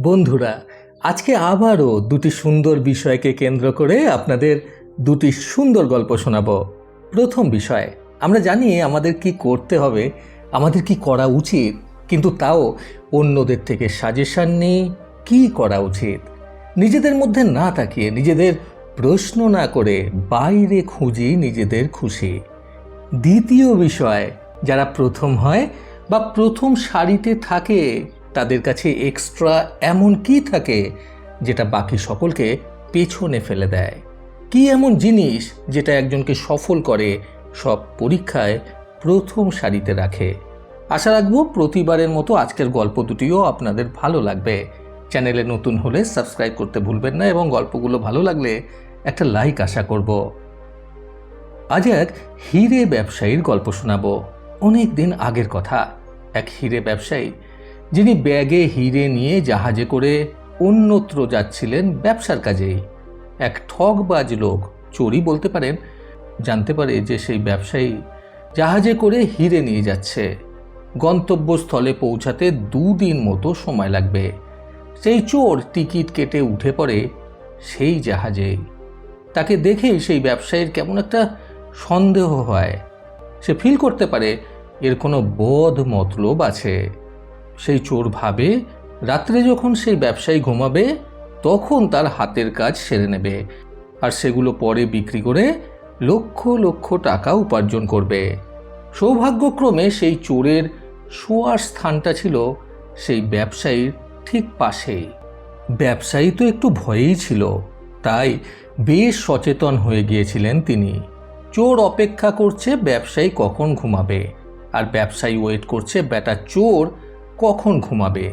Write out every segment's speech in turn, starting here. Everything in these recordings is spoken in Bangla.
বন্ধুরা, আজকে আবারও দুটি সুন্দর বিষয়কে কেন্দ্র করে আপনাদের দুটি সুন্দর গল্প শোনাবো। প্রথম বিষয়, আমরা জানি আমাদের কি করতে হবে, আমাদের কি করা উচিত, কিন্তু তাও অন্যদের থেকে সাজেশন নিই, কী করা উচিত। নিজেদের মধ্যে না তাকিয়ে নিজেদের প্রশ্ন না করে বাইরে খুঁজি নিজেদের খুশি। দ্বিতীয় বিষয়, যারা প্রথম হয় বা প্রথম সারিতে থাকে তাদের কাছে এক্সট্রা এমন কি থাকে যেটা বাকি সকলকে পেছনে ফেলে দেয়? কি এমন জিনিস যেটা একজনকে সফল করে, সব পরীক্ষায় প্রথম সারিতে রাখে? আশা রাখব প্রতিবারের মতো আজকের গল্প দুটিও আপনাদের ভালো লাগবে। চ্যানেলে নতুন হলে সাবস্ক্রাইব করতে ভুলবেন না এবং গল্পগুলো ভালো লাগলে একটা লাইক আশা করব। আজ এক হিরে ব্যবসায়ীর গল্প শোনাবো। অনেক দিন আগের কথা। এক হিরে ব্যবসায়ী যিনি ব্যাগে হিরে নিয়ে জাহাজে করে অন্যত্র যাচ্ছিলেন ব্যবসার কাজেই। এক ঠকবাজ লোক চোরই বলতে পারেন, জানতে পারে যে সেই ব্যবসায়ী জাহাজে করে হিরে নিয়ে যাচ্ছে। গন্তব্যস্থলে পৌঁছাতে দুদিন মতো সময় লাগবে। সেই চোর টিকিট কেটে উঠে পড়ে সেই জাহাজেই তাকে দেখেই সেই ব্যবসায়ীর কেমন একটা সন্দেহ হয়। সে ফিল করতে পারে, এর কোনো বোধ মতলব আছে। সেই চোর ভাবে, রাত্রে যখন সেই ব্যবসায়ী ঘুমাবে, তখন তার হাতের কাজ সেরে নেবে। আর সেগুলো পরে বিক্রি করে লক্ষ লক্ষ টাকা উপার্জন করবে। সৌভাগ্যক্রমে সেই চোরের শোয়ার স্থানটা ছিল সেই ব্যবসায়ীর ঠিক পাশেই ব্যবসায়ী তো একটু ভয়েই ছিল, তাই বেশ সচেতন হয়ে গিয়েছিলেন তিনি। চোর অপেক্ষা করছে ব্যবসায়ী কখন ঘুমাবে, আর ব্যবসায়ী ওয়েট করছে বেটা চোর কখন ঘুমাবে?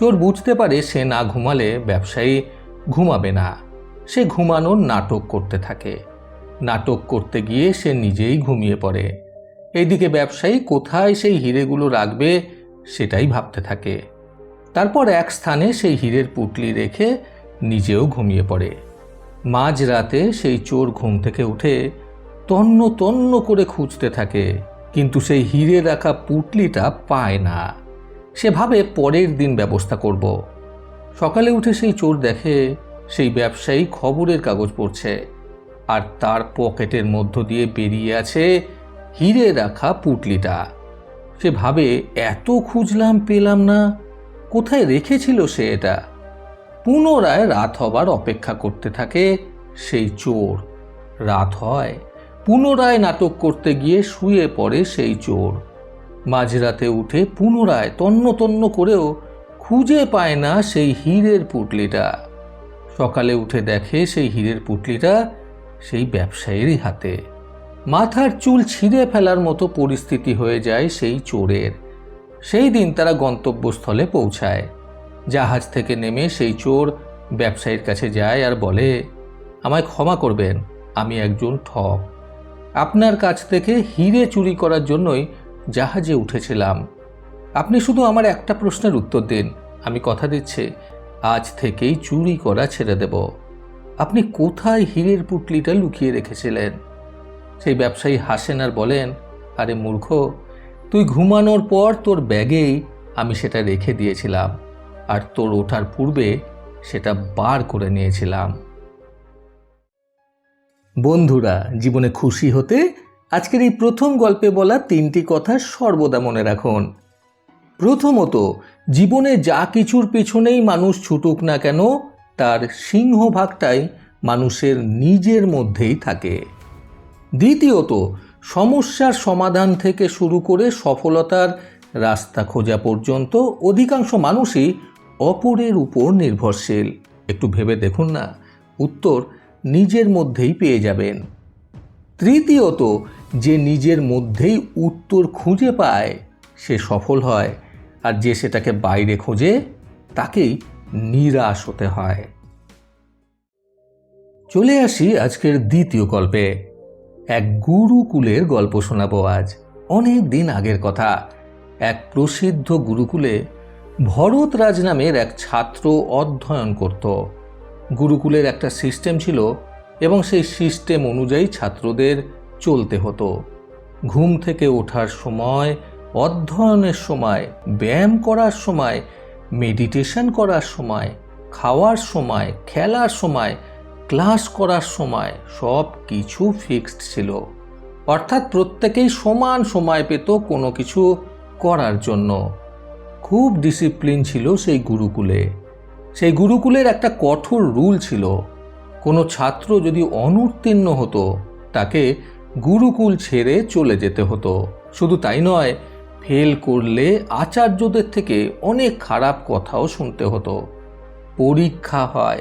চোর বুঝতে পারে সে না ঘুমালে ব্যবসায়ী ঘুমাবে না। সে ঘুমানোর নাটক করতে থাকে। নাটক করতে গিয়ে সে নিজেই ঘুমিয়ে পড়ে। এইদিকে ব্যবসায়ী কোথায় সেই হিরেগুলো রাখবে সেটাই ভাবতে থাকে। তারপর এক স্থানে সেই হীরের পুটলি রেখে নিজেও ঘুমিয়ে পড়ে। মাঝরাতে সেই চোর ঘুম থেকে উঠে তন্ন তন্ন করে খুঁজতে থাকে, কিন্তু সেই হিরে রাখা পুটলিটা পায় না। সে ভাবে পরের দিন ব্যবস্থা করব। সকালে উঠে সেই চোর দেখে সেই ব্যবসায়ী খবরের কাগজ পড়ছে আর তার পকেটের মধ্য দিয়ে বেরিয়ে আছে হিরে রাখা পুটলিটা। সে ভাবে, এত খুঁজলাম, পেলাম না। কোথায় রেখেছিল সে এটা? পুনরায় রাত হবার অপেক্ষা করতে থাকে সেই চোর। রাত হয়, পুনরায় নাটক করতে গিয়ে শুয়ে পড়ে সেই চোর। মাঝরাতে উঠে পুনরায় তন্ন তন্ন করেও খুঁজে পায় না সেই হীরের পুটলিটা। সকালে উঠে দেখে সেই হীরের পুটলিটা সেই ব্যবসায়ীরই হাতে। মাথার চুল ছিঁড়ে ফেলার মতো পরিস্থিতি হয়ে যায় সেই চোরের। সেই দিন তারা গন্তব্যস্থলে পৌঁছায়। জাহাজ থেকে নেমে সেই চোর ব্যবসায়ীর কাছে যায় আর বলে, আমায় ক্ষমা করবেন, আমি একজন ঠক আপনার কাছ থেকে হিরে চুরি করার জন্যই জাহাজে উঠেছিলাম। আপনি শুধু আমার একটা প্রশ্নের উত্তর দিন। আমি কথা দিচ্ছি, আজ থেকেই চুরি করা ছেড়ে দেব। আপনি কোথায় হীরের পুটলিটা লুকিয়ে রেখেছিলেন? সেই ব্যবসায়ী হাসেন আর বলেন, আরে মূর্খ, তুই ঘুমানোর পর তোর ব্যাগেই আমি সেটা রেখে দিয়েছিলাম, আর তোর ওঠার পূর্বে সেটা বার করে নিয়েছিলাম। বন্ধুরা, জীবনে খুশি হতে আজকের এই প্রথম গল্পে বলা তিনটি কথা সর্বদা মনে রাখুন। প্রথমত, জীবনে যা কিছুর পেছনেই মানুষ ছুটুক না কেন, তার সিংহভাগটাই মানুষের নিজের মধ্যেই থাকে। দ্বিতীয়ত, সমস্যার সমাধান থেকে শুরু করে সফলতার রাস্তা খোঁজা পর্যন্ত অধিকাংশ মানুষই অপরের উপর নির্ভরশীল। একটু ভেবে দেখুন না, উত্তর নিজের মধ্যেই পেয়ে যাবেন। তৃতীয়ত যে নিজের মধ্যেই উত্তর খুঁজে পায়, সে সফল হয়। আর যে সেটাকে বাইরে খোঁজে, তাকেই নিরাশ হতে হয়। চলে আসি আজকের দ্বিতীয় গল্পে। এক গুরুকুলের গল্প শোনাবো আজ। অনেক দিন আগের কথা। এক প্রসিদ্ধ গুরুকুলে ভরতরাজ নামের এক ছাত্র অধ্যয়ন করত। গুরুকুলের একটা সিস্টেম ছিল এবং সেই সিস্টেম অনুযায়ী ছাত্রদের চলতে হতো। ঘুম থেকে ওঠার সময়, অধ্যয়নের সময়, ব্যায়াম করার সময়, মেডিটেশন করার সময়, খাওয়ার সময়, খেলার সময়, ক্লাস করার সময় সব কিছু ফিক্সড ছিল। অর্থাৎ প্রত্যেকেই সমান সময় পেত কোনো কিছু করার জন্য। খুব ডিসিপ্লিন ছিল সেই গুরুকুলে। সেই গুরুকুলের একটা কঠোর রুল ছিল। কোনো ছাত্র যদি অনুত্তীর্ণ হতো, তাকে গুরুকুল ছেড়ে চলে যেতে হতো। শুধু তাই নয়, ফেল করলে আচার্যদের থেকে অনেক খারাপ কথাও শুনতে হতো। পরীক্ষা হয়,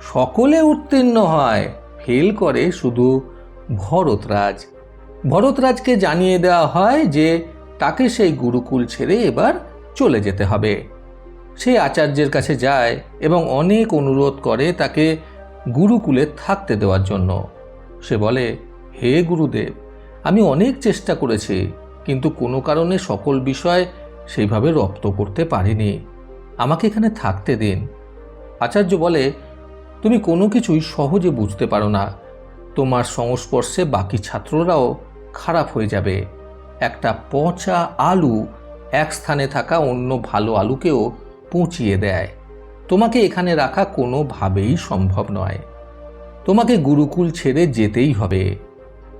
সকলে উত্তীর্ণ হয়, ফেল করে শুধু ভরতরাজ। ভরতরাজকে জানিয়ে দেওয়া হয় যে, তাকে সেই গুরুকুল ছেড়ে এবার চলে যেতে হবে। সে আচার্যের কাছে যায় এবং অনেক অনুরোধ করে তাকে গুরুকুলে থাকতে দেওয়ার জন্য। সে বলে হে গুরুদেব, আমি অনেক চেষ্টা করেছি, কিন্তু কোনো কারণে সকল বিষয় সেইভাবে রপ্ত করতে পারিনি। আমাকে এখানে থাকতে দিন। আচার্য বলে, তুমি কোনো কিছুই সহজে বুঝতে পারো না। তোমার সংস্পর্শে বাকি ছাত্ররাও খারাপ হয়ে যাবে। একটা পচা আলু এক স্থানে থাকা অন্য ভালো আলুকেও পচিয়ে দেয়। তোমাকে এখানে রাখা কোনোভাবেই সম্ভব নয়। তোমাকে গুরুকুল ছেড়ে যেতেই হবে।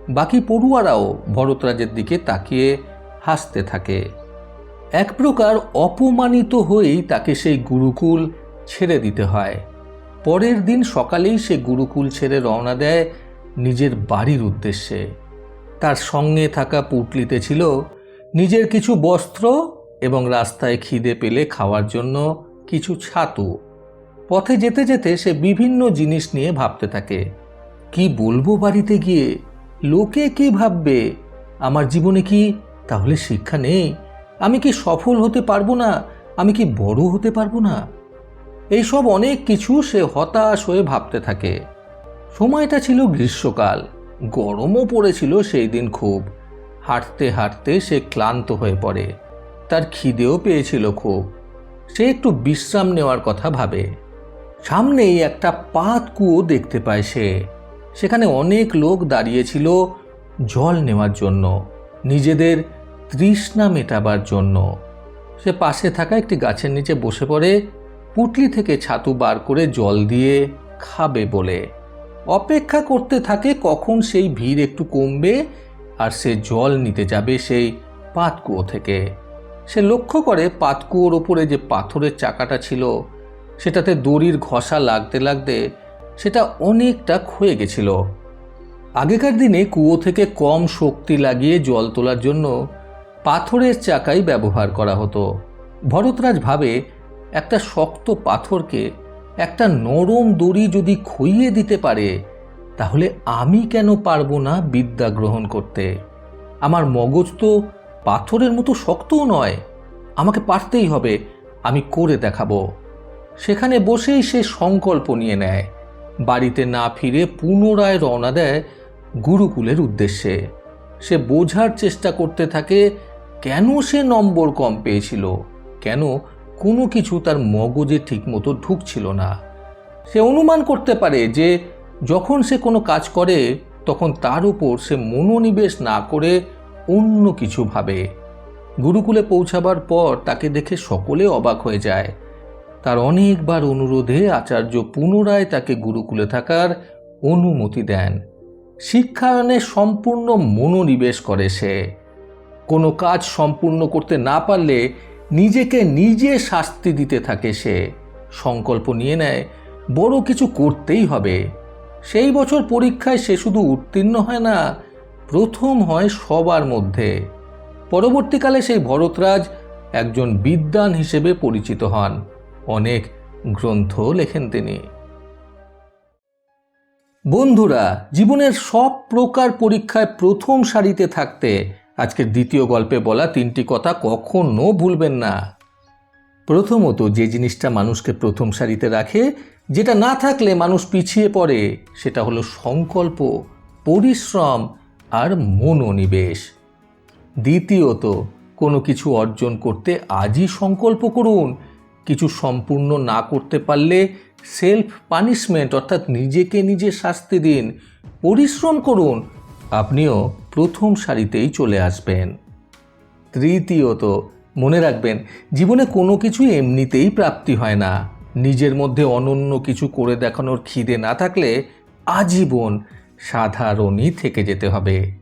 বাকি পড়ুয়ারাও ভরতরাজের দিকে তাকিয়ে হাসতে থাকে। এক প্রকার অপমানিত হয়েই তাকে সেই গুরুকুল ছেড়ে দিতে হয়। পরের দিন সকালেই সে গুরুকুল ছেড়ে রওনা দেয় নিজের বাড়ির উদ্দেশ্যে। তার সঙ্গে থাকা পুটলিতে ছিল নিজের কিছু বস্ত্র এবং রাস্তায় খিদে পেলে খাওয়ার জন্য কিছু ছাতু। পথে যেতে যেতে সে বিভিন্ন জিনিস নিয়ে ভাবতে থাকে, কি বলব বাড়িতে গিয়ে? লোকে কি ভাববে? আমার জীবনে কি তাহলে শিক্ষা নেই? আমি কি সফল হতে পারব না? আমি কি বড় হতে পারব না? এইসব অনেক কিছু সে হতাশ হয়ে ভাবতে থাকে। সময়টা ছিল গ্রীষ্মকাল। গরমও পড়েছিল সেই দিন খুব। হাঁটতে হাঁটতে সে ক্লান্ত হয়ে পড়ে। তার খিদেও পেয়েছিল খুব। সে একটু বিশ্রাম নেওয়ার কথা ভাবে। সামনেই একটা পাত কুয়ো দেখতে পায় সে। সেখানে অনেক লোক দাঁড়িয়েছিল জল নেওয়ার জন্য, নিজেদের তৃষ্ণা মেটাবার জন্য। সে পাশে থাকা একটি গাছের নিচে বসে পড়ে, পুটলি থেকে ছাতু বার করে জল দিয়ে খাবে বলে। অপেক্ষা করতে থাকে কখন সেই ভিড় একটু কমবে আর সে জল নিতে যাবে সেই পাতকুয়ো থেকে। সে লক্ষ্য করে পাতকুয়োর ওপরে যে পাথরের চাকাটা ছিল, সেটাতে দড়ির ঘষা লাগতে লাগতে সেটা অনেকটা ক্ষয়ে গেছিল। আগেকার দিনে কুয়ো থেকে কম শক্তি লাগিয়ে জল তোলার জন্য পাথরের চাকাই ব্যবহার করা হতো। ভরতরাজ ভাবে, একটা শক্ত পাথরকে একটা নরম দড়ি যদি খইয়ে দিতে পারে, তাহলে আমি কেন পারব না বিদ্যা গ্রহণ করতে? আমার মগজ তো পাথরের মতো শক্তও নয়। আমাকে পারতেই হবে, আমি করে দেখাবো। সেখানে বসেই সে সংকল্প নিয়ে নেয়। বাড়িতে না ফিরে পুনরায় রওনা দেয় গুরুকুলের উদ্দেশ্যে। সে বোঝার চেষ্টা করতে থাকে, কেন সে নম্বর কম পেয়েছিল? কেন কোনো কিছু তার মগজে ঠিকমতো ঢুকছিল না? সে অনুমান করতে পারে যে, যখন সে কোনো কাজ করে, তখন তার উপর সে মনোনিবেশ না করে অন্য কিছু ভাবে। গুরুকুলে পৌঁছাবার পর তাকে দেখে সকলে অবাক হয়ে যায়। তার অনেকবার অনুরোধে আচার্য পুনরায় তাকে গুরুকুলে থাকার অনুমতি দেন। শিক্ষায়নে সম্পূর্ণ মনোনিবেশ করে সে। কোনো কাজ সম্পূর্ণ করতে না পারলে নিজেকে নিজে শাস্তি দিতে থাকে সে। সংকল্প নিয়ে নেয়, বড় কিছু করতেই হবে। সেই বছর পরীক্ষায় সে শুধু উত্তীর্ণ হয় না, প্রথম হয় সবার মধ্যে। পরবর্তীকালে সেই ভরতরাজ একজন বিদ্বান হিসেবে পরিচিত হন। অনেক গ্রন্থ লেখেন তিনি। বন্ধুরা, জীবনের সব প্রকার পরীক্ষায় প্রথম সারিতে থাকতে আজকের দ্বিতীয় গল্পে বলা তিনটি কথা কখনো ভুলবেন না। প্রথমত, যে জিনিসটা মানুষকে প্রথম সারিতে রাখে, যেটা না থাকলে মানুষ পিছিয়ে পড়ে, সেটা হলো সংকল্প, পরিশ্রম আর মনোনিবেশ। দ্বিতীয়ত, কোনো কিছু অর্জন করতে আজই সংকল্প করুন কিছু সম্পূর্ণ না করতে পারলে সেলফ পানিশমেন্ট অর্থাৎ নিজেকে নিজে শাস্তি দিন। পরিশ্রম করুন, আপনিও প্রথম সারিতেই চলে আসবেন। তৃতীয়ত, মনে রাখবেন, জীবনে কোনো কিছু এমনিতেই প্রাপ্তি হয় না। নিজের মধ্যে অনন্য কিছু করে দেখানোর খিদে না থাকলে আজীবন সাধারণই থেকে যেতে হবে।